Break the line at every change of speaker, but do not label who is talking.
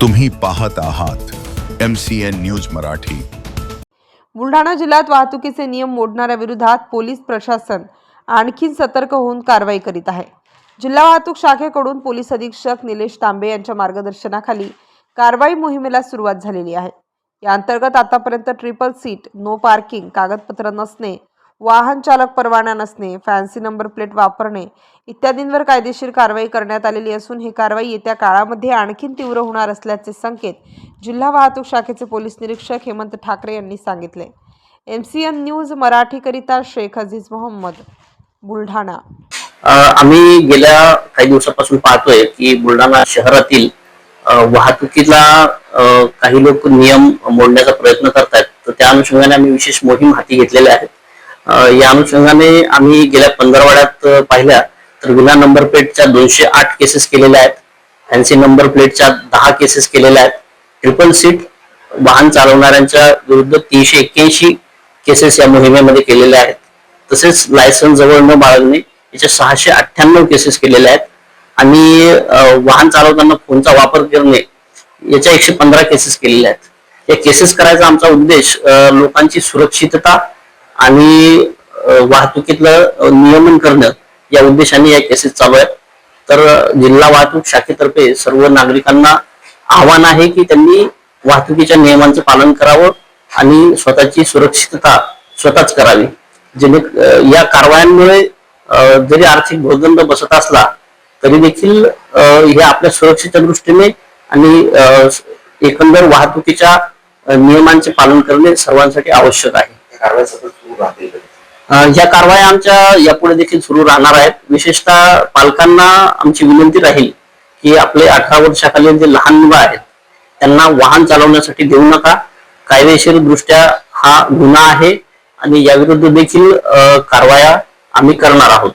तुम्ही पाहत आहात M C N news Marathi.
Buldhana जिल्ह्यात वाहतुकीचे नियम मोडणाऱ्या विरोधात पोलीस प्रशासन आणखी सतर्क होऊन कारवाई करीत आहे. जिल्हा वाहतूक शाखेकडून पोलीस अधीक्षक निलेश तांबे यांच्या मार्गदर्शनाखाली कारवाई मोहिमेला सुरुवात झालेली आहे. या अंतर्गत आतापर्यंत ट्रिपल सीट नो पार्किंग कागदपत्र नसणे वाहन चालक परवाना नसणे फॅन्सी नंबर प्लेट वापरणे इत्यादींवर कायदेशीर कारवाई करण्यात आलेली असून ही कारवाई येत्या काळामध्ये आणखीन तीव्र होणार असल्याचे संकेत जिल्हा वाहतूक शाखेचे पोलीस निरीक्षक हेमंत ठाकरे यांनी सांगितले. एम सी एन न्यूज मराठीकरिता शेख अजीज मोहम्मद बुलढाणा.
आम्ही गेल्या काही दिवसापासून पाहतोय की बुलढाणा शहरातील वाहतुकीला काही लोक नियम मोडण्याचा प्रयत्न करतात तर त्या अनुषंगाने आम्ही विशेष मोहीम हाती घेतलेल्या आहेत या अनुषंगाने आम्ही गेल्या पंधरवाड्यात पाहिल्या. तर विना नंबर प्लेटच्या दोनशे आठ केसेस केलेल्या आहेत. फॅन्सी नंबर प्लेटच्या दहा केसेस केलेल्या आहेत. ट्रिपल सीट वाहन चालवणाऱ्यांच्या विरुद्ध तीनशे एक्क्याऐंशी केसेस या मोहिमेमध्ये केलेल्या आहेत. तसेच लायसन्स जवळ न बाळगणे याच्या सहाशे अठ्ठ्याण्णव केसेस केलेल्या आहेत. आणि वाहन चालवताना फोनचा वापर करणे याच्या एकशे पंधरा केसेस केलेल्या आहेत. या केसेस करायचा आमचा उद्देश लोकांची सुरक्षितता आणि वाहतुकीतलं नियमन करणं या उद्देशाने या केसेस चालू आहेत. तर जिल्हा वाहतूक शाखेतर्फे सर्व नागरिकांना आव्हान आहे की त्यांनी वाहतुकीच्या नियमांचं पालन करावं आणि स्वतःची सुरक्षितता स्वतःच करावी. जेणे या कारवायांमुळे जरी आर्थिक भोजदंड बसत असला तरी देखील हे आपल्या सुरक्षेच्या दृष्टीने आणि एकंदर वाहतुकीच्या नियमांचे पालन करणे सर्वांसाठी आवश्यक आहे. ह्या कारवाया आमच्या यापुढे देखील सुरू राहणार आहेत. विशेषतः पालकांना आमची विनंती राहील की आपले अठरा वर्षाखालील जे लहान मुलं आहेत त्यांना वाहन चालवण्यासाठी देऊ नका. कायदेशीर दृष्ट्या हा गुन्हा आहे आणि याविरुद्ध देखील कारवाया आम्ही करणार आहोत.